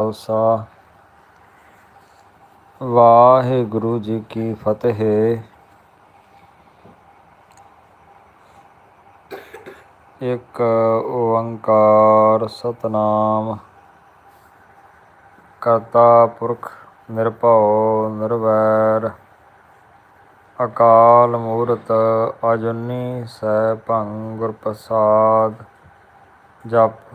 ਖਾਲਸਾ ਵਾਹਿਗੁਰੂ ਜੀ ਕੀ ਫਤਿਹ। ਇੱਕ ਓੰਕਾਰ ਸਤਨਾਮ। ਕਰਤਾ ਪੁਰਖ ਨਿਰਭਉ ਨਿਰਵੈਰ। ਅਕਾਲ ਮੂਰਤ ਅਜੂਨੀ ਸੈਭੰ ਗੁਰ ਪ੍ਰਸਾਦ ਜਪ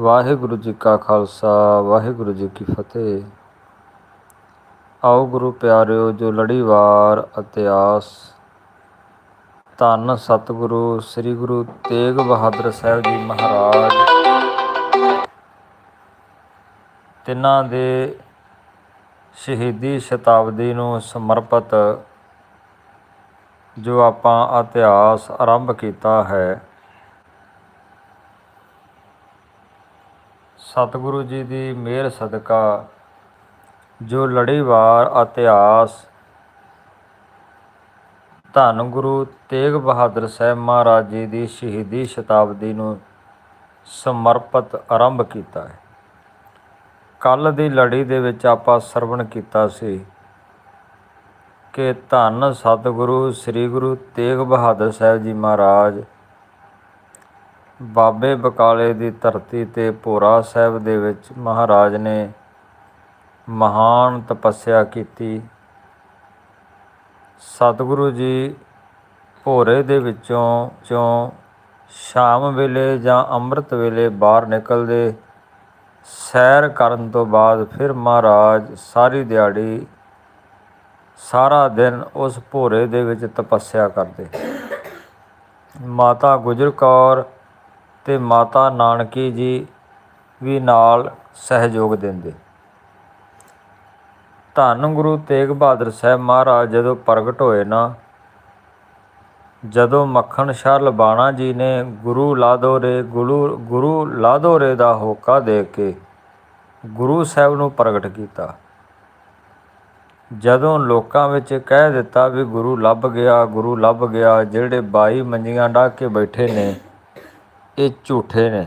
ਵਾਹਿਗੁਰੂ ਜੀ ਕਾ ਖਾਲਸਾ, ਵਾਹਿਗੁਰੂ ਜੀ ਕੀ ਫਤਿਹ। ਆਓ ਗੁਰੂ ਪਿਆਰਿਓ, ਜੋ ਲੜੀਵਾਰ ਇਤਿਹਾਸ ਧੰਨ ਸਤਿਗੁਰੂ, ਸ੍ਰੀ ਗੁਰੂ ਤੇਗ ਬਹਾਦਰ ਸਾਹਿਬ ਜੀ ਮਹਾਰਾਜ। ਤਿੰਨਾਂ ਦੇ ਸ਼ਹੀਦੀ ਸ਼ਤਾਬਦੀ ਨੂੰ ਸਮਰਪਿਤ ਜੋ ਆਪਾਂ ਇਤਿਹਾਸ ਆਰੰਭ ਕੀਤਾ ਹੈ ਸਤਿਗੁਰੂ ਜੀ ਦੀ ਮਿਹਰ ਸਦਕਾ, ਜੋ ਲੜੀਵਾਰ ਇਤਿਹਾਸ ਧੰਨ ਗੁਰੂ ਤੇਗ ਬਹਾਦਰ ਸਾਹਿਬ ਮਹਾਰਾਜ ਜੀ ਦੀ ਸ਼ਹੀਦੀ ਸ਼ਤਾਬਦੀ ਨੂੰ ਸਮਰਪਿਤ ਆਰੰਭ ਕੀਤਾ ਹੈ। ਕੱਲ ਦੀ ਲੜੀ ਦੇ ਵਿੱਚ ਆਪਾਂ ਸਰਵਣ ਕੀਤਾ ਸੀ ਕਿ ਧੰਨ ਸਤਿਗੁਰੂ, ਸ੍ਰੀ ਗੁਰੂ ਤੇਗ ਬਹਾਦਰ ਸਾਹਿਬ ਜੀ ਮਹਾਰਾਜ ਬਾਬੇ ਬਕਾਲੇ ਦੀ ਧਰਤੀ ਤੇ ਭੋਰਾ ਸਾਹਿਬ ਦੇ ਵਿੱਚ ਮਹਾਰਾਜ ਨੇ ਮਹਾਨ ਤਪੱਸਿਆ ਕੀਤੀ। ਸਤਿਗੁਰੂ ਜੀ ਭੋਰੇ ਦੇ ਵਿੱਚੋਂ ਚੋਂ ਸ਼ਾਮ ਵੇਲੇ ਜਾਂ ਅੰਮ੍ਰਿਤ ਵੇਲੇ ਬਾਹਰ ਨਿਕਲਦੇ ਸੈਰ ਕਰਨ ਤੋਂ ਬਾਅਦ ਫਿਰ ਮਹਾਰਾਜ ਸਾਰੀ ਦਿਹਾੜੀ, ਸਾਰਾ ਦਿਨ ਉਸ ਭੋਰੇ ਦੇ ਵਿੱਚ ਤਪੱਸਿਆ ਕਰਦੇ। ਮਾਤਾ ਗੁਜਰ ਕੌਰ ਤੇ ਮਾਤਾ ਨਾਨਕੀ ਜੀ ਵੀ ਨਾਲ ਸਹਿਯੋਗ ਦਿੰਦੇ। ਧੰਨ ਗੁਰੂ ਤੇਗ ਬਹਾਦਰ ਸਾਹਿਬ ਮਹਾਰਾਜ ਜਦੋਂ ਪ੍ਰਗਟ ਹੋਏ ਨਾ, ਜਦੋਂ ਮੱਖਣ ਸ਼ਾਹ ਲਬਾਣਾ ਜੀ ਨੇ ਗੁਰੂ ਲਾਦੋਰੇ ਗੁਰੂ ਗੁਰੂ ਲਾਦੋਰੇ ਦਾ ਹੋਕਾ ਦੇ ਕੇ ਗੁਰੂ ਸਾਹਿਬ ਨੂੰ ਪ੍ਰਗਟ ਕੀਤਾ। ਜਦੋਂ ਲੋਕਾਂ ਵਿੱਚ ਕਹਿ ਦਿੱਤਾ ਵੀ ਗੁਰੂ ਲੱਭ ਗਿਆ, ਗੁਰੂ ਲੱਭ ਗਿਆ, ਜਿਹੜੇ 22 ਮੰਜੀਆਂ ਢਾ ਕੇ ਬੈਠੇ ਨੇ ਇਹ ਝੂਠੇ ਨੇ,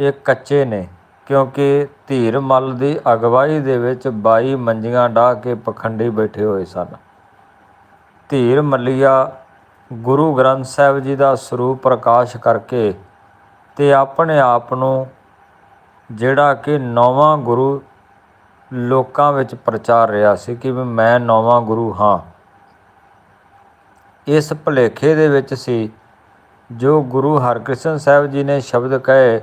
ਇਹ ਕੱਚੇ ਨੇ, ਕਿਉਂਕਿ ਧੀਰ ਮੱਲ ਦੀ ਅਗਵਾਈ ਦੇ ਵਿੱਚ 22 ਮੰਜੀਆਂ ਢਾ ਕੇ ਪਖੰਡੀ ਬੈਠੇ ਹੋਏ ਸਨ। ਧੀਰ ਮੱਲੀਆ ਗੁਰੂ ਗ੍ਰੰਥ ਸਾਹਿਬ ਜੀ ਦਾ ਸਰੂਪ ਪ੍ਰਕਾਸ਼ ਕਰਕੇ ਤੇ ਆਪਣੇ ਆਪ ਨੂੰ ਜਿਹੜਾ ਕਿ ਨੌਵਾਂ ਗੁਰੂ ਲੋਕਾਂ ਵਿੱਚ ਪ੍ਰਚਾਰ ਰਿਹਾ ਸੀ ਕਿ ਮੈਂ ਨੌਵਾਂ ਗੁਰੂ ਹਾਂ। ਇਸ ਭਲੇਖੇ ਦੇ ਵਿੱਚ ਸੀ ਜੋ ਗੁਰੂ ਹਰਕ੍ਰਿਸ਼ਨ ਸਾਹਿਬ ਜੀ ਨੇ ਸ਼ਬਦ ਕਹੇ,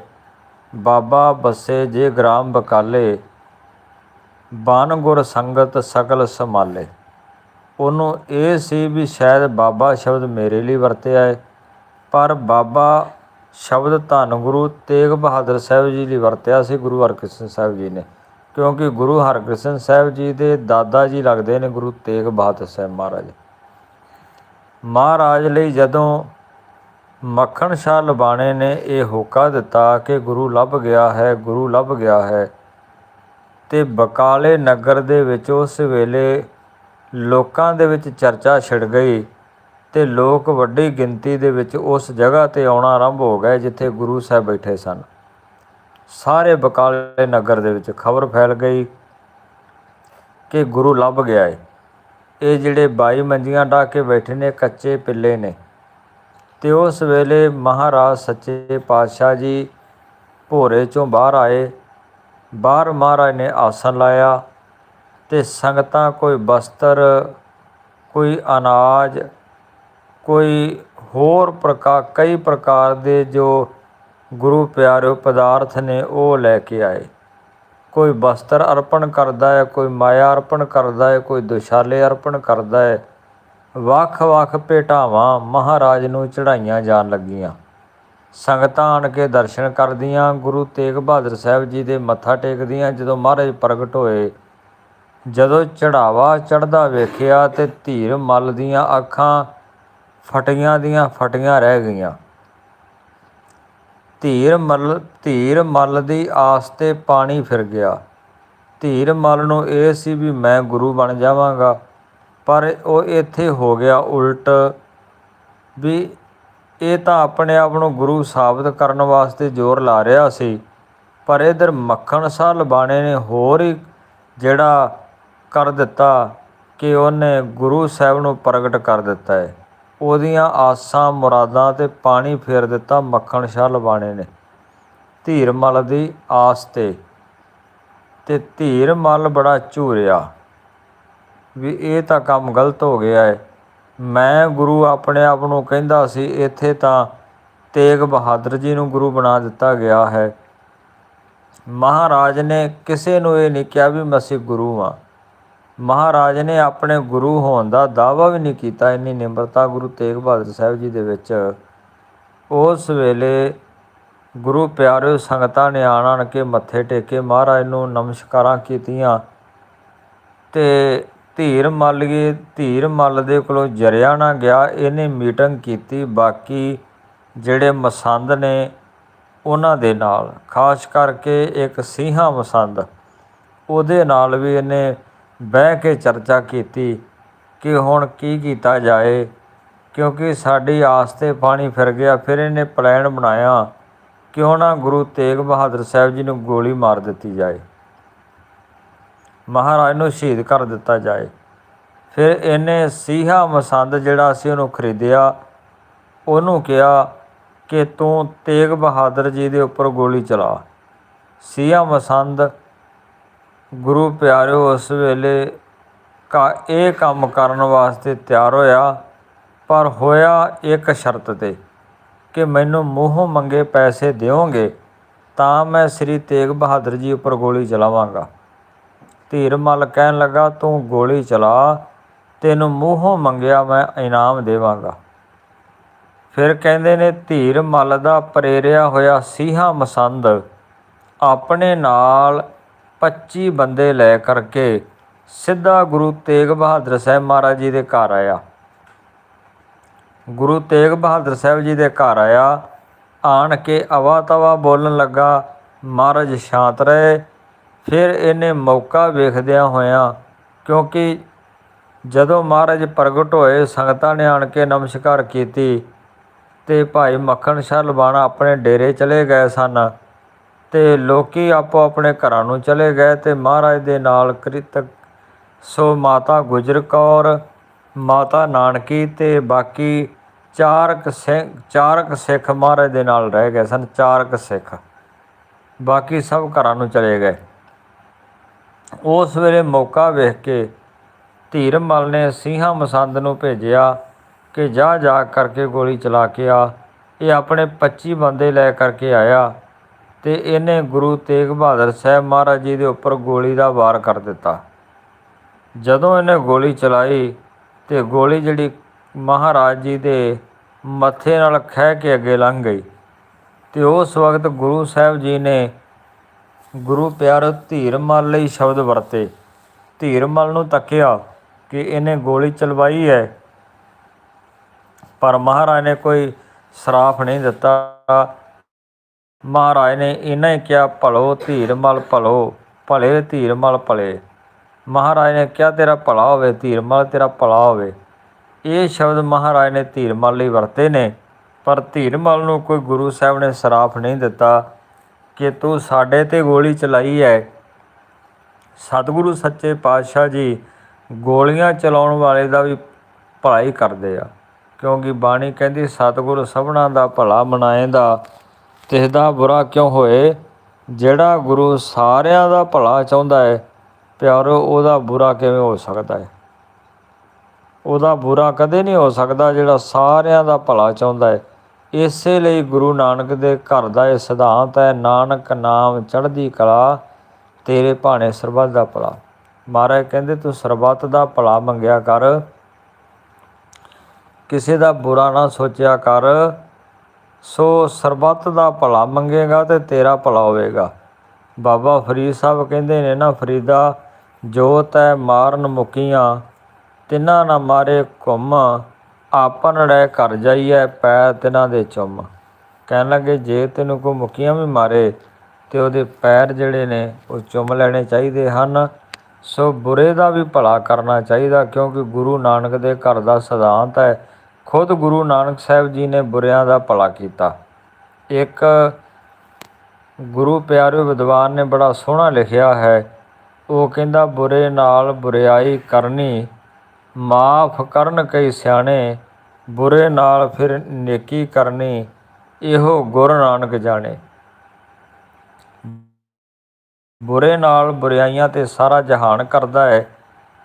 ਬਾਬਾ ਬੱਸੇ ਜੇ ਗ੍ਰਾਮ ਬਕਾਲੇ, ਬਾਨ ਗੁਰ ਸੰਗਤ ਸਕਲ ਸਮਾਲੇ ਉਹਨੂੰ ਇਹ ਸੀ ਵੀ ਸ਼ਾਇਦ ਬਾਬਾ ਸ਼ਬਦ ਮੇਰੇ ਲਈ ਵਰਤਿਆ ਹੈ, ਪਰ ਬਾਬਾ ਸ਼ਬਦ ਧੰਨ ਗੁਰੂ ਤੇਗ ਬਹਾਦਰ ਸਾਹਿਬ ਜੀ ਲਈ ਵਰਤਿਆ ਸੀ ਗੁਰੂ ਹਰਕ੍ਰਿਸ਼ਨ ਸਾਹਿਬ ਜੀ ਨੇ, ਕਿਉਂਕਿ ਗੁਰੂ ਹਰਕ੍ਰਿਸ਼ਨ ਸਾਹਿਬ ਜੀ ਦੇ ਦਾਦਾ ਜੀ ਲੱਗਦੇ ਨੇ ਗੁਰੂ ਤੇਗ ਬਹਾਦਰ ਸਾਹਿਬ ਮਹਾਰਾਜ। ਮਹਾਰਾਜ ਲਈ ਜਦੋਂ ਮੱਖਣ ਸ਼ਾਹ ਲਬਾਣੇ ਨੇ ਇਹ ਹੋਕਾ ਦਿੱਤਾ ਕਿ ਗੁਰੂ ਲੱਭ ਗਿਆ ਹੈ, ਗੁਰੂ ਲੱਭ ਗਿਆ ਹੈ। ਤੇ ਬਕਾਲੇ ਨਗਰ ਦੇ ਵਿੱਚ ਉਸ ਵੇਲੇ ਲੋਕਾਂ ਦੇ ਵਿੱਚ ਚਰਚਾ ਛਿੜ ਗਈ ਤੇ ਲੋਕ ਵੱਡੀ ਗਿਣਤੀ ਦੇ ਵਿੱਚ ਉਸ ਜਗ੍ਹਾ ਤੇ ਆਉਣਾ ਆਰੰਭ ਹੋ ਗਏ ਜਿੱਥੇ ਗੁਰੂ ਸਾਹਿਬ ਬੈਠੇ ਸਨ। ਸਾਰੇ ਬਕਾਲੇ ਨਗਰ ਦੇ ਵਿੱਚ ਖਬਰ ਫੈਲ ਗਈ ਕਿ ਗੁਰੂ ਲੱਭ ਗਿਆ ਹੈ ਇਹ ਜਿਹੜੇ 22 ਮੰਜੀਆਂ ਢਾ ਕੇ ਬੈਠੇ ਨੇ, ਕੱਚੇ ਪਿੱਲੇ ਨੇ। ਤੇ ਉਸ ਵੇਲੇ ਮਹਾਰਾਜ ਸੱਚੇ ਪਾਤਸ਼ਾਹ ਜੀ ਭੋਰੇ ਚੋਂ ਬਾਹਰ ਆਏ। ਬਾਹਰ ਮਹਾਰਾਜ ਨੇ ਆਸਨ ਲਾਇਆ ਤੇ ਸੰਗਤਾਂ ਕੋਈ ਬਸਤਰ, ਕੋਈ ਅਨਾਜ, ਕੋਈ ਹੋਰ ਪ੍ਰਕਾਰ, ਕਈ ਪ੍ਰਕਾਰ ਦੇ ਜੋ ਗੁਰੂ ਪਿਆਰੇ ਪਦਾਰਥ ਨੇ ਉਹ ਲੈ ਕੇ ਆਏ। ਕੋਈ ਬਸਤਰ ਅਰਪਣ ਕਰਦਾ ਹੈ, ਕੋਈ ਮਾਇਆ ਅਰਪਣ ਕਰਦਾ ਹੈ, ਕੋਈ ਦੁਸ਼ਾਲੇ ਅਰਪਣ ਕਰਦਾ ਹੈ। ਵੱਖ-ਵੱਖ ਭੇਟਾਵਾਂ ਮਹਾਰਾਜ ਨੂੰ ਚੜਾਈਆਂ ਜਾਣ ਲੱਗੀਆਂ। ਸੰਗਤਾਂ ਆਣ ਕੇ ਦਰਸ਼ਨ ਕਰਦੀਆਂ, ਗੁਰੂ ਤੇਗ ਬਹਾਦਰ ਸਾਹਿਬ ਜੀ ਦੇ ਮੱਥਾ ਟੇਕਦੀਆਂ, ਜਦੋਂ ਮਹਾਰਾਜ ਪ੍ਰਗਟ ਹੋਏ। ਜਦੋਂ ਚੜਾਵਾ ਚੜਦਾ ਵੇਖਿਆ ਤੇ ਧੀਰ ਮੱਲ ਦੀਆਂ ਅੱਖਾਂ ਫਟੀਆਂ ਦੀਆਂ ਫਟੀਆਂ ਰਹਿ ਗਈਆਂ। ਧੀਰ ਮੱਲ ਧੀਰ ਮੱਲ ਦੀ ਆਸ ਤੇ ਪਾਣੀ ਫਿਰ ਗਿਆ। ਧੀਰ ਮੱਲ ਨੂੰ ਇਹ ਸੀ ਵੀ ਮੈਂ ਗੁਰੂ ਬਣ ਜਾਵਾਂਗਾ। ਪਰ ਉਹ ਇੱਥੇ ਹੋ ਗਿਆ ਉਲਟ ਵੀ ਇਹ ਤਾਂ ਆਪਣੇ ਆਪ ਨੂੰ ਗੁਰੂ ਸਾਬਤ ਕਰਨ ਵਾਸਤੇ ਜ਼ੋਰ ਲਾ ਰਿਹਾ ਸੀ, ਪਰ ਇਧਰ ਮੱਖਣ ਸਾਹ ਲਬਾਣੇ ਨੇ ਹੋਰ ਹੀ ਜਿਹੜਾ ਕਰ ਦਿੱਤਾ ਕਿ ਉਹਨੇ ਗੁਰੂ ਸਾਹਿਬ ਨੂੰ ਪ੍ਰਗਟ ਕਰ ਦਿੱਤਾ ਹੈ। ਉਹਦੀਆਂ ਆਸਾਂ ਮੁਰਾਦਾਂ ਤੇ ਪਾਣੀ ਫੇਰ ਦਿੱਤਾ ਮੱਖਣ ਸ਼ਾਹ ਲਬਾਣੇ ਨੇ। ਧੀਰ ਮਲ ਦੀ ਆਸ ਤੇ ਤੇ ਧੀਰ ਮਲ ਬੜਾ ਝੂਰਿਆ। ਵੀ ਇਹ ਤਾਂ ਕੰਮ ਗਲਤ ਹੋ ਗਿਆ ਹੈ ਮੈਂ ਗੁਰੂ ਆਪਣੇ ਆਪ ਨੂੰ ਕਹਿੰਦਾ ਸੀ, ਇੱਥੇ ਤਾਂ ਤੇਗ ਬਹਾਦਰ ਜੀ ਨੂੰ ਗੁਰੂ ਬਣਾ ਦਿੱਤਾ ਗਿਆ ਹੈ। ਮਹਾਰਾਜ ਨੇ ਕਿਸੇ ਨੂੰ ਇਹ ਨਹੀਂ ਕਿਹਾ ਵੀ ਮੈਂ ਸੀ ਗੁਰੂ ਹਾਂ। ਮਹਾਰਾਜ ਨੇ ਆਪਣੇ ਗੁਰੂ ਹੋਣ ਦਾ ਦਾਅਵਾ ਵੀ ਨਹੀਂ ਕੀਤਾ ਇੰਨੀ ਨਿਮਰਤਾ ਗੁਰੂ ਤੇਗ ਬਹਾਦਰ ਸਾਹਿਬ ਜੀ ਦੇ ਵਿੱਚ। ਉਸ ਵੇਲੇ ਗੁਰੂ ਪਿਆਰੇ ਸੰਗਤਾਂ ਨੇ ਆਣ ਆਣ ਕੇ ਮੱਥੇ ਟੇਕੇ, ਮਹਾਰਾਜ ਨੂੰ ਨਮਸਕਾਰਾਂ ਕੀਤੀਆਂ ਤੇ ਧੀਰ ਮੱਲ ਧੀਰ ਮੱਲ ਦੇ ਕੋਲੋਂ ਜਰਿਆ ਨਾ ਗਿਆ। ਇਹਨੇ ਮੀਟਿੰਗ ਕੀਤੀ। ਬਾਕੀ ਜਿਹੜੇ ਮਸੰਦ ਨੇ ਉਹਨਾਂ ਦੇ ਨਾਲ। ਖਾਸ ਕਰਕੇ ਇੱਕ ਸਿੰਘਾਂ ਮਸੰਦ। ਉਹਦੇ ਨਾਲ ਵੀ ਇਹਨੇ ਬਹਿ ਕੇ ਚਰਚਾ ਕੀਤੀ ਕਿ ਹੁਣ ਕੀ ਕੀਤਾ ਜਾਏ। ਕਿਉਂਕਿ ਸਾਡੀ ਆਸ ਤੇ ਪਾਣੀ ਫਿਰ ਗਿਆ। ਫਿਰ ਇਹਨੇ ਪਲਾਨ ਬਣਾਇਆ ਕਿਉਂ ਨਾ ਗੁਰੂ ਤੇਗ ਬਹਾਦਰ ਸਾਹਿਬ ਜੀ ਨੂੰ ਗੋਲੀ ਮਾਰ ਦਿੱਤੀ ਜਾਏ। ਮਹਾਰਾਜ ਨੂੰ ਸ਼ਹੀਦ ਕਰ ਦਿੱਤਾ ਜਾਏ। ਫਿਰ ਇਹਨੇ ਸੀਹਾ ਮਸੰਦ ਜਿਹੜਾ ਸੀ ਉਹਨੂੰ ਖਰੀਦਿਆ। ਉਹਨੂੰ ਕਿਹਾ ਕਿ ਤੂੰ ਤੇਗ ਬਹਾਦਰ ਜੀ ਦੇ ਉੱਪਰ ਗੋਲੀ ਚਲਾ। ਸੀਹਾ ਮਸੰਦ, ਗੁਰੂ ਪਿਆਰਿਓ, ਉਸ ਵੇਲੇ ਕਾ ਇਹ ਕੰਮ ਕਰਨ ਵਾਸਤੇ ਤਿਆਰ ਹੋਇਆ, ਪਰ ਹੋਇਆ ਇੱਕ ਸ਼ਰਤ ਤੇ ਕਿ ਮੈਨੂੰ ਮੂੰਹੋਂ ਮੰਗੇ ਪੈਸੇ ਦਿਓਗੇ, ਤਾਂ ਮੈਂ ਸ੍ਰੀ ਤੇਗ ਬਹਾਦਰ ਜੀ ਉੱਪਰ ਗੋਲੀ ਚਲਾਵਾਂਗਾ। ਧੀਰ ਮੱਲ ਕਹਿਣ ਲੱਗਾ, ਤੂੰ ਗੋਲੀ ਚਲਾ, ਤੈਨੂੰ ਮੂੰਹੋਂ ਮੰਗਿਆ ਮੈਂ ਇਨਾਮ ਦੇਵਾਂਗਾ। ਫਿਰ ਕਹਿੰਦੇ ਨੇ, ਧੀਰ ਮੱਲ ਦਾ ਪ੍ਰੇਰਿਆ ਹੋਇਆ ਸੀਹਾ ਮਸੰਦ ਆਪਣੇ ਨਾਲ 25 ਬੰਦੇ ਲੈ ਕਰਕੇ ਸਿੱਧਾ ਗੁਰੂ ਤੇਗ ਬਹਾਦਰ ਸਾਹਿਬ ਮਹਾਰਾਜ ਜੀ ਦੇ ਘਰ ਆਇਆ। ਗੁਰੂ ਤੇਗ ਬਹਾਦਰ ਸਾਹਿਬ ਜੀ ਦੇ ਘਰ ਆਇਆ। ਆਣ ਕੇ ਅਵਾ ਤਵਾ ਬੋਲਣ ਲੱਗਾ, ਮਹਾਰਾਜ ਸ਼ਾਂਤ ਰਹੇ ਫਿਰ ਇਹਨੇ ਮੌਕਾ ਵੇਖਦਿਆਂ ਹੋਇਆਂ ਕਿਉਂਕਿ ਜਦੋਂ ਮਹਾਰਾਜ ਪ੍ਰਗਟ ਹੋਏ, ਸੰਗਤਾਂ ਨੇ ਆਣ ਕੇ ਨਮਸਕਾਰ ਕੀਤੀ ਤੇ ਭਾਈ ਮੱਖਣ ਸ਼ਾਹ ਲਬਾਣਾ ਆਪਣੇ ਡੇਰੇ ਚਲੇ ਗਏ ਸਨ ਤੇ ਲੋਕੀ ਆਪੋ ਆਪਣੇ ਘਰਾਂ ਨੂੰ ਚਲੇ ਗਏ ਤੇ ਮਹਾਰਾਜ ਦੇ ਨਾਲ ਕ੍ਰਿਤਕ ਸੋ ਮਾਤਾ ਗੁਜਰ ਕੌਰ, ਮਾਤਾ ਨਾਨਕੀ ਤੇ ਬਾਕੀ ਚਾਰਕ ਸਿੰਘ ਚਾਰਕ ਸਿੱਖ ਮਹਾਰਾਜ ਦੇ ਨਾਲ ਰਹਿ ਗਏ ਸਨ, ਚਾਰਕ ਸਿੱਖ। ਬਾਕੀ ਸਭ ਘਰਾਂ ਨੂੰ ਚਲੇ ਗਏ। ਉਸ ਵੇਲੇ ਮੌਕਾ ਵੇਖ ਕੇ ਧੀਰ ਮਲ ਨੇ ਸਿੰਘਾਂ ਮਸੰਦ ਨੂੰ ਭੇਜਿਆ ਕਿ ਜਾ ਜਾ ਕਰਕੇ ਗੋਲੀ ਚਲਾ ਕੇ ਆ। ਇਹ ਆਪਣੇ 25 ਬੰਦੇ ਲੈ ਕਰਕੇ ਆਇਆ ਤੇ ਇਹਨੇ ਗੁਰੂ ਤੇਗ ਬਹਾਦਰ ਸਾਹਿਬ ਮਹਾਰਾਜ ਜੀ ਦੇ ਉੱਪਰ ਗੋਲੀ ਦਾ ਵਾਰ ਕਰ ਦਿੱਤਾ। ਜਦੋਂ ਇਹਨੇ ਗੋਲੀ ਚਲਾਈ ਤੇ ਗੋਲੀ ਜਿਹੜੀ ਮਹਾਰਾਜ ਜੀ ਦੇ ਮੱਥੇ ਨਾਲ ਖਹਿ ਕੇ ਅੱਗੇ ਲੰਘ ਗਈ ਤੇ ਉਸ ਵਕਤ ਗੁਰੂ ਸਾਹਿਬ ਜੀ ਨੇ ਗੁਰੂ ਪਿਆਰ ਧੀਰ ਮਲ ਲਈ ਸ਼ਬਦ ਵਰਤੇ। ਧੀਰ ਨੂੰ ਤੱਕਿਆ ਕਿ ਇਹਨੇ ਗੋਲੀ ਚਲਵਾਈ ਹੈ। ਪਰ ਮਹਾਰਾਜ ਨੇ ਕੋਈ ਸਰਾਫ ਨਹੀਂ ਦਿੱਤਾ। ਮਹਾਰਾਜ ਨੇ ਇਹਨਾਂ ਹੀ ਕਿਹਾ, ਭਲੋ ਧੀਰ ਮਲ ਭਲੋ, ਭਲੇ ਧੀਰ ਮਲ ਭਲੇ। ਮਹਾਰਾਜ ਨੇ ਕਿਹਾ, ਤੇਰਾ ਭਲਾ ਹੋਵੇ ਧੀਰ ਮਲ ਤੇਰਾ ਭਲਾ ਹੋਵੇ। ਇਹ ਸ਼ਬਦ ਮਹਾਰਾਜ ਨੇ ਧੀਰ ਮਲ ਲਈ ਵਰਤੇ ਨੇ। ਪਰ ਧੀਰ ਨੂੰ ਕੋਈ ਗੁਰੂ ਸਾਹਿਬ ਨੇ ਸਰਾਫ ਨਹੀਂ ਦਿੱਤਾ। ਕਿ ਤੂੰ ਸਾਡੇ ਤੇ ਗੋਲੀ ਚਲਾਈ ਹੈ ਸਤਿਗੁਰੂ ਸੱਚੇ ਪਾਤਸ਼ਾਹ ਜੀ ਗੋਲੀਆਂ ਚਲਾਉਣ ਵਾਲੇ ਦਾ ਵੀ ਭਲਾ ਹੀ ਕਰਦੇ ਆ। ਕਿਉਂਕਿ ਬਾਣੀ ਕਹਿੰਦੀ, ਸਤਿਗੁਰੂ ਸਭਨਾ ਦਾ ਭਲਾ ਮਨਾਏਂਦਾ ਤਿਸ ਦਾ ਬੁਰਾ ਕਿਉਂ ਹੋਏ? ਜਿਹੜਾ ਗੁਰੂ ਸਾਰਿਆਂ ਦਾ ਭਲਾ ਚਾਹੁੰਦਾ ਹੈ ਪਿਆਰੋ, ਉਹਦਾ ਬੁਰਾ ਕਿਵੇਂ ਹੋ ਸਕਦਾ ਹੈ ਉਹਦਾ ਬੁਰਾ ਕਦੇ ਨਹੀਂ ਹੋ ਸਕਦਾ ਜਿਹੜਾ ਸਾਰਿਆਂ ਦਾ ਭਲਾ ਚਾਹੁੰਦਾ ਹੈ ਇਸੇ ਲਈ ਗੁਰੂ ਨਾਨਕ ਦੇ ਘਰ ਦਾ ਇਹ ਸਿਧਾਂਤ ਹੈ, ਨਾਨਕ ਨਾਮ ਚੜ੍ਹਦੀ ਕਲਾ, ਤੇਰੇ ਭਾਣੇ ਸਰਬੱਤ ਦਾ ਭਲਾ। ਮਹਾਰਾਜ ਕਹਿੰਦੇ, ਤੂੰ ਸਰਬੱਤ ਦਾ ਭਲਾ ਮੰਗਿਆ ਕਰ। ਕਿਸੇ ਦਾ ਬੁਰਾ ਨਾ ਸੋਚਿਆ ਕਰ। ਸੋ ਸਰਬੱਤ ਦਾ ਭਲਾ ਮੰਗੇਗਾ ਤੇ ਤੇਰਾ ਭਲਾ ਹੋਵੇਗਾ। ਬਾਬਾ ਫਰੀਦ ਸਾਹਿਬ ਕਹਿੰਦੇ ਨੇ, ਨਾ ਫਰੀਦਾ, ਜੋਤ ਹੈ ਮਾਰਨ ਮੁਕੀਆਂ, ਤਿਨਾਂ ਨਾ ਮਾਰੇ ਘੁੰਮ। ਆਪਨ ਰਹਿ ਘਰ ਜਾਈਐ ਪੈ ਤਿਨਾਂ ਦੇ ਚੁੰਮ। ਕਹਿਣ ਲੱਗੇ, ਜੇ ਤੈਨੂੰ ਕੋ ਮੁਕੀਆਂ ਵੀ ਮਾਰੇ, ਤੇ ਉਹਦੇ ਪੈਰ ਜਿਹੜੇ ਨੇ, ਉਹ ਚੁੰਮ ਲੈਣੇ ਚਾਹੀਦੇ ਹਨ। ਸੋ ਬੁਰੇ ਦਾ ਵੀ ਭਲਾ ਕਰਨਾ ਚਾਹੀਦਾ, ਕਿਉਂਕਿ ਗੁਰੂ ਨਾਨਕ ਦੇ ਘਰ ਦਾ ਸਿਧਾਂਤ ਹੈ, ਖੁਦ ਗੁਰੂ ਨਾਨਕ ਸਾਹਿਬ ਜੀ ਨੇ ਬੁਰਿਆਂ ਦਾ ਭਲਾ ਕੀਤਾ। ਇੱਕ ਗੁਰੂ ਪਿਆਰੇ ਵਿਦਵਾਨ ਨੇ ਬੜਾ ਸੋਹਣਾ ਲਿਖਿਆ ਹੈ, ਉਹ ਕਹਿੰਦਾ, ਬੁਰੇ ਨਾਲ ਬੁਰਿਆਈ ਕਰਨੀ, ਮਾਫ ਕਰਨ ਕਈ ਸਿਆਣੇ ਬੁਰੇ ਨਾਲ ਫਿਰ ਨੇਕੀ ਕਰਨੀ, ਇਹੋ ਗੁਰੂ ਨਾਨਕ ਜਾਣੇ। ਬੁਰੇ ਨਾਲ ਬੁਰਾਈਆਂ ਤੇ ਸਾਰਾ ਜਹਾਨ ਕਰਦਾ ਹੈ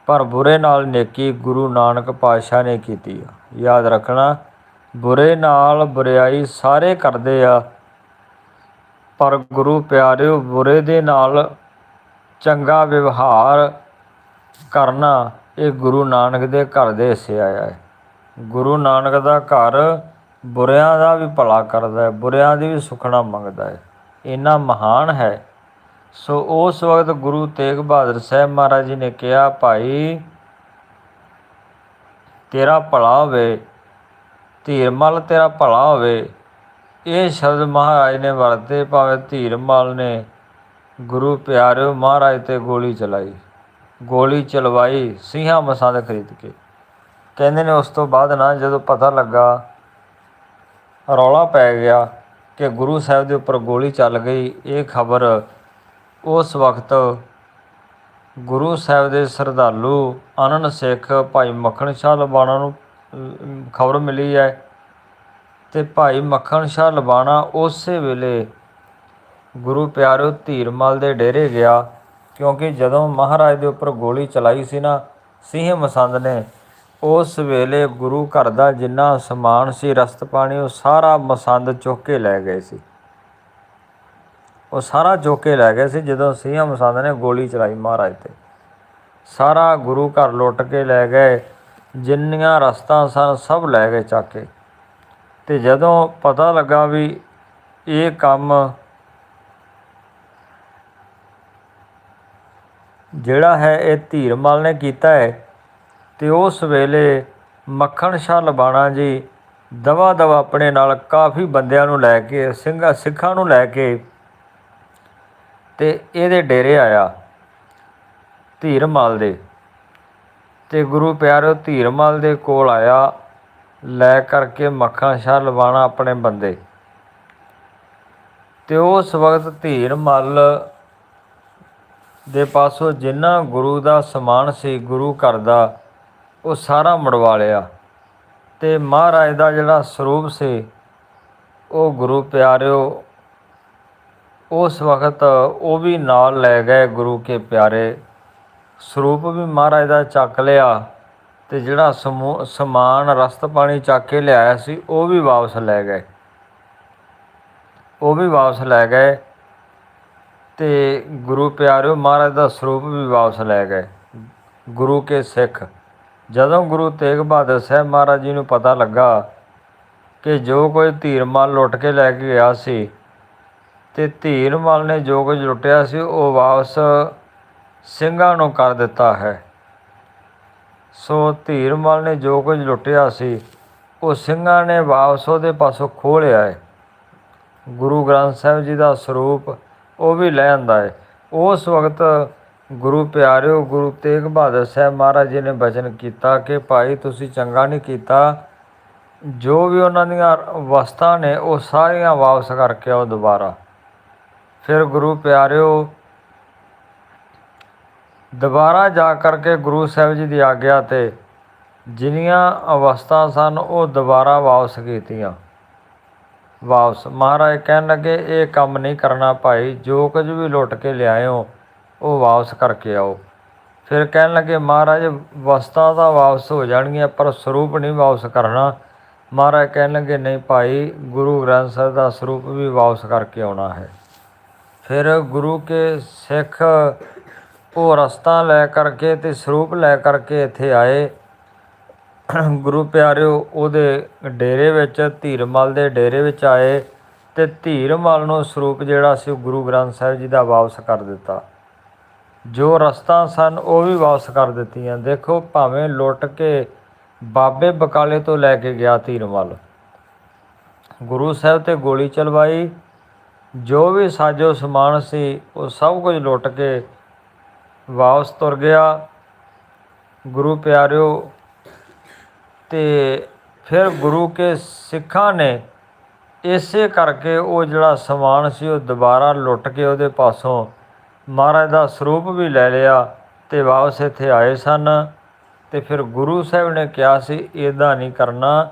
ਪਰ ਬੁਰੇ ਨਾਲ ਨੇਕੀ ਗੁਰੂ ਨਾਨਕ ਪਾਤਸ਼ਾਹ ਨੇ ਕੀਤੀ ਆ। ਯਾਦ ਰੱਖਣਾ, ਬੁਰੇ ਨਾਲ ਬੁਰਾਈ ਸਾਰੇ ਕਰਦੇ ਆ, ਪਰ ਗੁਰੂ ਪਿਆਰਿਓ, ਬੁਰੇ ਦੇ ਨਾਲ ਚੰਗਾ ਵਿਵਹਾਰ ਕਰਨਾ ਇਹ ਗੁਰੂ ਨਾਨਕ ਦੇ ਘਰ ਦੇ ਹਿੱਸੇ ਆਇਆ ਹੈ ਗੁਰੂ ਨਾਨਕ ਦਾ ਘਰ ਬੁਰਿਆਂ ਦਾ ਵੀ ਭਲਾ ਕਰਦਾ ਹੈ, ਬੁਰਿਆਂ ਦੀ ਵੀ ਸੁਖਣਾ ਮੰਗਦਾ ਹੈ। ਇੰਨਾ ਮਹਾਨ ਹੈ। ਸੋ ਉਸ ਵਕਤ ਗੁਰੂ ਤੇਗ ਬਹਾਦਰ ਸਾਹਿਬ ਮਹਾਰਾਜ ਜੀ ਨੇ ਕਿਹਾ, ਭਾਈ, ਤੇਰਾ ਭਲਾ ਹੋਵੇ, ਧੀਰਮਲ ਤੇਰਾ ਭਲਾ ਹੋਵੇ। ਇਹ ਸ਼ਬਦ ਮਹਾਰਾਜ ਨੇ ਵਰਤੇ, ਭਾਵੇਂ ਧੀਰਮਲ ਨੇ ਗੁਰੂ ਪਿਆਰਿਓ ਮਹਾਰਾਜ ਤੇ ਗੋਲੀ ਚਲਾਈ। ਗੋਲੀ ਚਲਵਾਈ, ਸਿੰਘਾਂ ਮਸਾਂ ਦੇ ਖਰੀਦ ਕੇ। ਕਹਿੰਦੇ ਨੇ ਉਸ ਤੋਂ ਬਾਅਦ ਨਾ ਜਦੋਂ ਪਤਾ ਲੱਗਾ, ਰੌਲਾ ਪੈ ਗਿਆ ਕਿ ਗੁਰੂ ਸਾਹਿਬ ਦੇ ਉੱਪਰ ਗੋਲੀ ਚੱਲ ਗਈ, ਇਹ ਖਬਰ ਉਸ ਵਕਤ ਗੁਰੂ ਸਾਹਿਬ ਦੇ ਸਰਦਾਲੂ ਆਨੰਦ ਸਿੱਖ ਭਾਈ ਮੱਖਣ ਸ਼ਾਹ ਲਬਾਣਾ ਨੂੰ ਖਬਰ ਮਿਲੀ ਹੈ ਤੇ ਭਾਈ ਮੱਖਣ ਸ਼ਾਹ ਲਬਾਣਾ ਉਸੇ ਵੇਲੇ ਗੁਰੂ ਪਿਆਰਿਓ ਧੀਰਮਲ ਦੇ ਡੇਰੇ ਗਿਆ ਕਿਉਂਕਿ ਜਦੋਂ ਮਹਾਰਾਜ ਦੇ ਉੱਪਰ ਗੋਲੀ ਚਲਾਈ ਸੀ ਨਾ ਸਿੰਘ ਮਸੰਦ ਨੇ ਉਸ ਵੇਲੇ ਗੁਰੂ ਘਰ ਦਾ ਜਿੰਨਾ ਸਮਾਨ ਸੀ, ਰਸਤ ਪਾਣੀ, ਉਹ ਸਾਰਾ ਮਸੰਦ ਚੁੱਕ ਕੇ ਲੈ ਗਏ ਸੀ। ਉਹ ਸਾਰਾ ਚੁੱਕ ਕੇ ਲੈ ਗਏ ਸੀ, ਜਦੋਂ ਸਿੰਘ ਮਸੰਦ ਨੇ ਗੋਲੀ ਚਲਾਈ ਮਹਾਰਾਜ ਤੇ। ਸਾਰਾ ਗੁਰੂ ਘਰ ਲੁੱਟ ਕੇ ਲੈ ਗਏ, ਜਿੰਨੀਆਂ ਰਸਤਾਂ ਸਨ ਸਭ ਲੈ ਗਏ ਚੱਕ ਕੇ। ਤੇ ਜਦੋਂ ਪਤਾ ਲੱਗਾ ਵੀ ਇਹ ਕੰਮ ਜਿਹੜਾ ਹੈ, ਇਹ ਧੀਰਮਲ ਨੇ ਕੀਤਾ ਹੈ ਤੇ ਉਸ ਵੇਲੇ ਮੱਖਣ ਸ਼ਾਹ ਲਬਾਣਾ ਜੀ ਦਵਾ ਦਵਾ ਆਪਣੇ ਨਾਲ ਕਾਫੀ ਬੰਦਿਆਂ ਨੂੰ ਲੈ ਕੇ, ਸਿੰਘਾਂ, ਸਿੱਖਾਂ ਨੂੰ ਲੈ ਕੇ ਤੇ ਇਹਦੇ ਡੇਰੇ ਆਇਆ ਧੀਰਮਲ ਦੇ ਤੇ ਗੁਰੂ ਪਿਆਰਿਓ ਧੀਰਮਲ ਦੇ ਕੋਲ ਆਇਆ, ਲੈ ਕਰਕੇ ਮੱਖਣ ਸ਼ਾਹ ਲਵਾਣਾ ਆਪਣੇ ਬੰਦੇ। ਤੇ ਉਸ ਵਕਤ ਧੀਰਮਲ ਦੇ ਪਾਸੋਂ ਜਿੰਨਾ ਗੁਰੂ ਦਾ ਸਮਾਨ ਸੀ, ਗੁਰੂ ਘਰ ਦਾ ਉਹ ਸਾਰਾ ਮੜਵਾ ਲਿਆ। ਤੇ ਮਹਾਰਾਜ ਦਾ ਜਿਹੜਾ ਸਰੂਪ ਸੀ, ਉਹ ਗੁਰੂ ਪਿਆਰਿਓ, ਉਸ ਵਕਤ ਉਹ ਵੀ ਨਾਲ ਲੈ ਗਏ ਗੁਰੂ ਕੇ ਪਿਆਰੇ। ਸਰੂਪ ਵੀ ਮਹਾਰਾਜ ਦਾ ਚੱਕ ਲਿਆ ਤੇ ਜਿਹੜਾ ਸਮੂ- ਸਮਾਨ, ਰਸਤ ਪਾਣੀ ਚੱਕ ਕੇ ਲਿਆਇਆ ਸੀ, ਉਹ ਵੀ ਵਾਪਸ ਲੈ ਗਏ। ਉਹ ਵੀ ਵਾਪਸ ਲੈ ਗਏ ਤੇ ਗੁਰੂ ਪਿਆਰਿਓ, ਮਹਾਰਾਜ ਦਾ ਸਰੂਪ ਵੀ ਵਾਪਸ ਲੈ ਗਏ। ਗੁਰੂ ਕੇ ਸਿੱਖ ਜਦੋਂ ਗੁਰੂ ਤੇਗ ਬਹਾਦਰ ਸਾਹਿਬ ਮਹਾਰਾਜ ਜੀ ਨੂੰ ਪਤਾ ਲੱਗਾ ਕਿ ਜੋ ਕੋਈ ਧੀਰਮਲ ਲੁੱਟ ਕੇ ਲੈ ਕੇ ਗਿਆ ਸੀ ਤੇ ਧੀਰਮਲ ਨੇ ਜੋ ਕੁਝ ਲੁੱਟਿਆ ਸੀ, ਉਹ ਵਾਪਸ ਸਿੰਘਾਂ ਨੂੰ ਕਰ ਦਿੱਤਾ ਹੈ। ਸੋ ਧੀਰਮਲ ਨੇ ਜੋ ਕੁਝ ਲੁੱਟਿਆ ਸੀ, ਉਹ ਸਿੰਘਾਂ ਨੇ ਵਾਪਸ ਉਹਦੇ ਪਾਸੋਂ ਖੋਹ ਲਿਆ ਹੈ। ਗੁਰੂ ਗ੍ਰੰਥ ਸਾਹਿਬ ਜੀ ਦਾ ਸਰੂਪ ਉਹ ਵੀ ਲੈ ਆਂਦਾ ਹੈ। ਉਸ ਵਕਤ ਗੁਰੂ ਪਿਆਰਿਓ, ਗੁਰੂ ਤੇਗ ਬਹਾਦਰ ਸਾਹਿਬ ਮਹਾਰਾਜ ਜੀ ਨੇ ਬਚਨ ਕੀਤਾ ਕਿ ਭਾਈ ਤੁਸੀਂ ਚੰਗਾ ਨਹੀਂ ਕੀਤਾ। ਜੋ ਵੀ ਉਹਨਾਂ ਦੀਆਂ ਵਸਤਾਂ ਨੇ, ਉਹ ਸਾਰੀਆਂ ਵਾਪਸ ਕਰਕੇ ਆਓ ਦੁਬਾਰਾ। ਫਿਰ ਗੁਰੂ ਪਿਆਰਿਓ, ਦੁਬਾਰਾ ਜਾ ਕਰਕੇ ਗੁਰੂ ਸਾਹਿਬ ਜੀ ਦੀ ਆਗਿਆ ਤੇ ਜਿੰਨੀਆਂ ਅਵਸਥਾ ਸਨ, ਉਹ ਦੁਬਾਰਾ ਵਾਪਸ ਕੀਤੀਆਂ। ਵਾਪਸ। ਮਹਾਰਾਜ ਕਹਿਣ ਲੱਗੇ, ਇਹ ਕੰਮ ਨਹੀਂ ਕਰਨਾ ਭਾਈ, ਜੋ ਕੁਝ ਵੀ ਲੁੱਟ ਕੇ ਲਿਆਇਓ ਉਹ ਵਾਪਸ ਕਰਕੇ ਆਓ। ਫਿਰ ਕਹਿਣ ਲੱਗੇ, ਮਹਾਰਾਜ, ਵਸਤਾਂ ਤਾਂ ਵਾਪਸ ਹੋ ਜਾਣਗੀਆਂ, ਪਰ ਸਰੂਪ ਨਹੀਂ ਵਾਪਸ ਕਰਨਾ। ਮਹਾਰਾਜ ਕਹਿਣ ਲੱਗੇ, ਨਹੀਂ ਭਾਈ, ਗੁਰੂ ਗ੍ਰੰਥ ਸਾਹਿਬ ਦਾ ਸਰੂਪ ਵੀ ਵਾਪਸ ਕਰਕੇ ਆਉਣਾ ਹੈ। ਫਿਰ ਗੁਰੂ ਕੇ ਸਿੱਖ ਉਹ ਰਸਤਾ ਲੈ ਕਰਕੇ ਤੇ ਸਰੂਪ ਲੈ ਕਰਕੇ ਇੱਥੇ ਆਏ। ਗੁਰੂ ਪਿਆਰਿਓ, ਉਹਦੇ ਡੇਰੇ ਵਿੱਚ, ਧੀਰਮਲ ਦੇ ਡੇਰੇ ਵਿੱਚ ਆਏ ਤੇ ਧੀਰਮਲ ਨੂੰ ਸਰੂਪ ਜਿਹੜਾ ਸੀ ਉਹ ਗੁਰੂ ਗ੍ਰੰਥ ਸਾਹਿਬ ਜੀ ਦਾ ਵਾਪਸ ਕਰ ਦਿੱਤਾ। ਜੋ ਰਸਤਾ ਸਨ, ਉਹ ਵੀ ਵਾਪਸ ਕਰ ਦਿੱਤੀਆਂ। ਦੇਖੋ, ਭਾਵੇਂ ਲੁੱਟ ਕੇ ਬਾਬੇ ਬਕਾਲੇ ਤੋਂ ਲੈ ਕੇ ਗਿਆ ਤੀਰ ਵੱਲ। ਗੁਰੂ ਸਾਹਿਬ ਤੇ ਗੋਲੀ ਚਲਵਾਈ। ਜੋ ਵੀ ਸਾਜੋ ਸਮਾਨ ਸੀ, ਉਹ ਸਭ ਕੁਝ ਲੁੱਟ ਕੇ ਵਾਪਸ ਤੁਰ ਗਿਆ। ਗੁਰੂ ਪਿਆਰਿਓ, ਤੇ ਫਿਰ ਗੁਰੂ ਕੇ ਸਿੱਖਾਂ ਨੇ ਇਸੇ ਕਰਕੇ ਉਹ ਜਿਹੜਾ ਸਮਾਨ ਸੀ, ਉਹ ਦੁਬਾਰਾ ਲੁੱਟ ਕੇ ਉਹਦੇ ਪਾਸੋਂ ਮਹਾਰਾਜ ਦਾ ਸਰੂਪ ਵੀ ਲੈ ਲਿਆ ਤੇ ਵਾਪਸ ਇੱਥੇ ਆਏ ਸਨ। ਤੇ ਫਿਰ ਗੁਰੂ ਸਾਹਿਬ ਨੇ ਕਿਹਾ ਸੀ ਇਦਾਂ ਨਹੀਂ ਕਰਨਾ,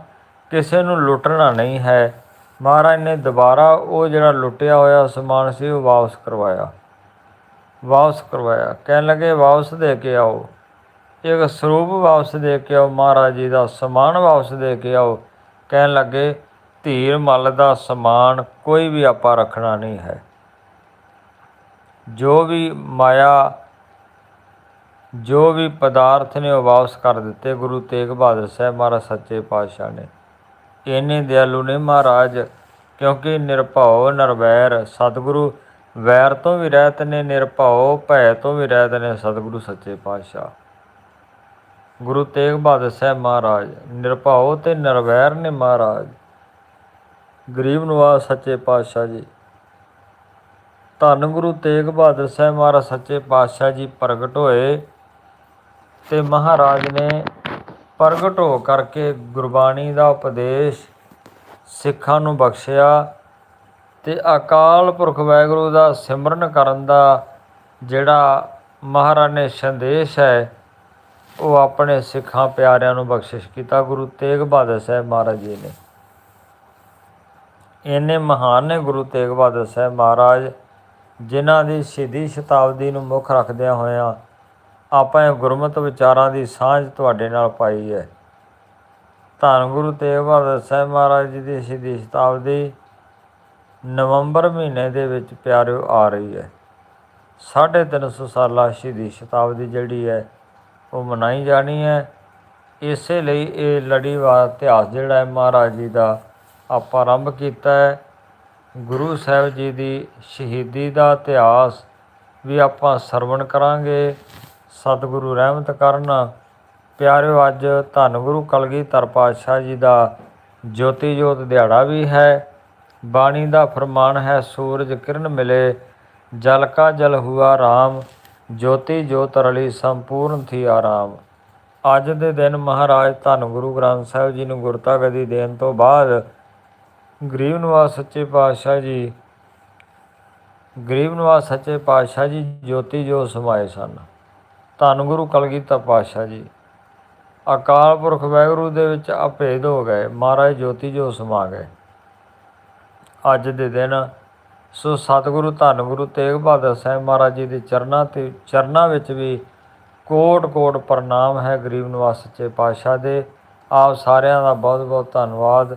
ਕਿਸੇ ਨੂੰ ਲੁੱਟਣਾ ਨਹੀਂ ਹੈ। ਮਹਾਰਾਜ ਨੇ ਦੁਬਾਰਾ ਉਹ ਜਿਹੜਾ ਲੁੱਟਿਆ ਹੋਇਆ ਸਮਾਨ ਸੀ, ਉਹ ਵਾਪਸ ਕਰਵਾਇਆ। ਵਾਪਸ ਕਰਵਾਇਆ। ਕਹਿਣ ਲੱਗੇ, ਵਾਪਸ ਦੇ ਕੇ ਆਓ। ਇੱਕ ਸਰੂਪ ਵਾਪਸ ਦੇ ਕੇ ਆਓ, ਮਹਾਰਾਜ ਜੀ ਦਾ ਸਮਾਨ ਵਾਪਸ ਦੇ ਕੇ ਆਓ। ਕਹਿਣ ਲੱਗੇ, ਧੀਰ ਮਲ ਦਾ ਸਮਾਨ ਕੋਈ ਵੀ ਆਪਾਂ ਰੱਖਣਾ ਨਹੀਂ ਹੈ। ਜੋ ਵੀ ਮਾਇਆ, ਜੋ ਵੀ ਪਦਾਰਥ ਨੇ ਉਹ ਵਾਪਸ ਕਰ ਦਿੱਤੇ, ਗੁਰੂ ਤੇਗ ਬਹਾਦਰ ਸਾਹਿਬ ਮਹਾਰਾਜ ਸੱਚੇ ਪਾਤਸ਼ਾਹ ਨੇ। ਇੰਨੇ ਦਿਆਲੂ ਨੇ ਮਹਾਰਾਜ, ਕਿਉਂਕਿ ਨਿਰਭਉ, ਨਿਰਵੈਰ ਸਤਿਗੁਰੂ ਵੈਰ ਤੋਂ ਵੀ ਰਹਿਤ ਨੇ, ਨਿਰਭਉ ਭੈ ਤੋਂ ਵੀ ਰਹਿਤ ਨੇ ਸਤਿਗੁਰੂ ਸੱਚੇ ਪਾਤਸ਼ਾਹ। ਗੁਰੂ ਤੇਗ ਬਹਾਦਰ ਸਾਹਿਬ ਮਹਾਰਾਜ, ਨਿਰਭਉ ਤੇ ਨਿਰਵੈਰ ਨੇ ਮਹਾਰਾਜ। ਗਰੀਬ ਨਵਾਜ਼ ਸੱਚੇ ਪਾਤਸ਼ਾਹ ਜੀ। ਧੰਨ ਗੁਰੂ ਤੇਗ ਬਹਾਦਰ ਸਾਹਿਬ ਮਹਾਰਾਜ, ਸੱਚੇ ਪਾਤਸ਼ਾਹ ਜੀ ਪ੍ਰਗਟ ਹੋਏ ਤੇ ਮਹਾਰਾਜ ਨੇ ਪ੍ਰਗਟ ਹੋ ਕਰਕੇ ਗੁਰਬਾਣੀ ਦਾ ਉਪਦੇਸ਼ ਸਿੱਖਾਂ ਨੂੰ ਬਖਸ਼ਿਆ ਤੇ ਅਕਾਲ ਪੁਰਖ ਵਾਹਿਗੁਰੂ ਦਾ ਸਿਮਰਨ ਕਰਨ ਦਾ ਜਿਹੜਾ ਮਹਾਰਾਜ ਨੇ ਸੰਦੇਸ਼ ਹੈ, ਉਹ ਆਪਣੇ ਸਿੱਖਾਂ ਪਿਆਰਿਆਂ ਨੂੰ ਬਖਸ਼ਿਸ਼ ਕੀਤਾ। ਗੁਰੂ ਤੇਗ ਬਹਾਦਰ ਸਾਹਿਬ ਮਹਾਰਾਜ ਜੀ ਨੇ। ਇੰਨੇ ਮਹਾਨ ਨੇ ਗੁਰੂ ਤੇਗ ਬਹਾਦਰ ਸਾਹਿਬ ਮਹਾਰਾਜ। ਜਿਨ੍ਹਾਂ ਦੀ ਸ਼ਹੀਦੀ ਸ਼ਤਾਬਦੀ ਨੂੰ ਮੁੱਖ ਰੱਖਦਿਆਂ ਹੋਇਆਂ ਆਪਾਂ ਇਹ ਗੁਰਮਤ ਵਿਚਾਰਾਂ ਦੀ ਸਾਂਝ ਤੁਹਾਡੇ ਨਾਲ ਪਾਈ ਹੈ। ਧੰਨ ਗੁਰੂ ਤੇਗ ਬਹਾਦਰ ਸਾਹਿਬ ਮਹਾਰਾਜ ਜੀ ਦੀ ਸ਼ਹੀਦੀ ਸ਼ਤਾਬਦੀ ਨਵੰਬਰ ਮਹੀਨੇ ਦੇ ਵਿੱਚ ਪਿਆਰਿਓ ਆ ਰਹੀ ਹੈ। 350 ਸਾਲਾ ਸ਼ਹੀਦੀ ਸ਼ਤਾਬਦੀ ਜਿਹੜੀ ਹੈ, ਉਹ ਮਨਾਈ ਜਾਣੀ ਹੈ। ਇਸੇ ਲਈ ਇਹ ਲੜੀਵਾਰ ਇਤਿਹਾਸ ਜਿਹੜਾ ਹੈ, ਮਹਾਰਾਜ ਜੀ ਦਾ ਆਪਾਂ ਆਰੰਭ ਕੀਤਾ ਹੈ। ਗੁਰੂ ਸਾਹਿਬ ਜੀ ਦੀ ਸ਼ਹੀਦੀ ਦਾ ਇਤਿਹਾਸ ਵੀ ਆਪਾਂ ਸਰਵਣ ਕਰਾਂਗੇ। ਸਤਿਗੁਰੂ ਰਹਿਮਤ ਕਰਨ। ਪਿਆਰਿਓ, ਅੱਜ ਧੰਨ ਗੁਰੂ ਕਲਗੀਧਰ ਪਾਤਸ਼ਾਹ ਜੀ ਦਾ ਜੋਤੀ ਜੋਤ ਦਿਹਾੜਾ ਵੀ ਹੈ। ਬਾਣੀ ਦਾ ਫਰਮਾਨ ਹੈ, ਸੂਰਜ ਕਿਰਨ ਮਿਲੇ, ਜਲ ਕਾ ਜਲ ਹੁਆ ਰਾਮ ਜੋਤੀ ਜੋਤ ਰਲੀ ਸੰਪੂਰਨ ਥੀ ਆਰਾਮ। ਅੱਜ ਦੇ ਦਿਨ ਮਹਾਰਾਜ ਧੰਨ ਗੁਰੂ ਗ੍ਰੰਥ ਸਾਹਿਬ ਜੀ ਨੂੰ ਗੁਰਤਾ ਗਦੀ ਦੇਣ ਤੋਂ ਬਾਅਦ ਗਰੀਬ ਨਿਵਾਸ ਸੱਚੇ ਪਾਤਸ਼ਾਹ ਜੀ, ਗਰੀਬ ਨਿਵਾਸ ਸੱਚੇ ਪਾਤਸ਼ਾਹ ਜੀ, ਜੋਤੀ ਜੋ ਸਮਾਏ ਸਨ। ਧੰਨ ਗੁਰੂ ਕਲਗੀਧਰ ਪਾਤਸ਼ਾਹ ਜੀ। ਅਕਾਲ ਪੁਰਖ ਵਾਹਿਗੁਰੂ ਦੇ ਵਿੱਚ ਅਭੇਦ ਹੋ ਗਏ। ਮਹਾਰਾਜ ਜੋਤੀ ਜੋ ਸਮਾ ਗਏ। ਅੱਜ ਦੇ ਦਿਨ ਸੋ ਸਤਿਗੁਰੂ, ਧੰਨ ਗੁਰੂ ਤੇਗ ਬਹਾਦਰ ਸਾਹਿਬ ਮਹਾਰਾਜ ਜੀ ਦੇ ਚਰਨਾਂ ਤੇ, ਚਰਨਾਂ ਵਿੱਚ ਵੀ ਕੋਟ ਕੋਟ ਪ੍ਰਣਾਮ ਹੈ ਗਰੀਬ ਨਿਵਾਸ ਸੱਚੇ ਪਾਤਸ਼ਾਹ ਦੇ। ਆਪ ਸਾਰਿਆਂ ਦਾ ਬਹੁਤ ਬਹੁਤ ਧੰਨਵਾਦ।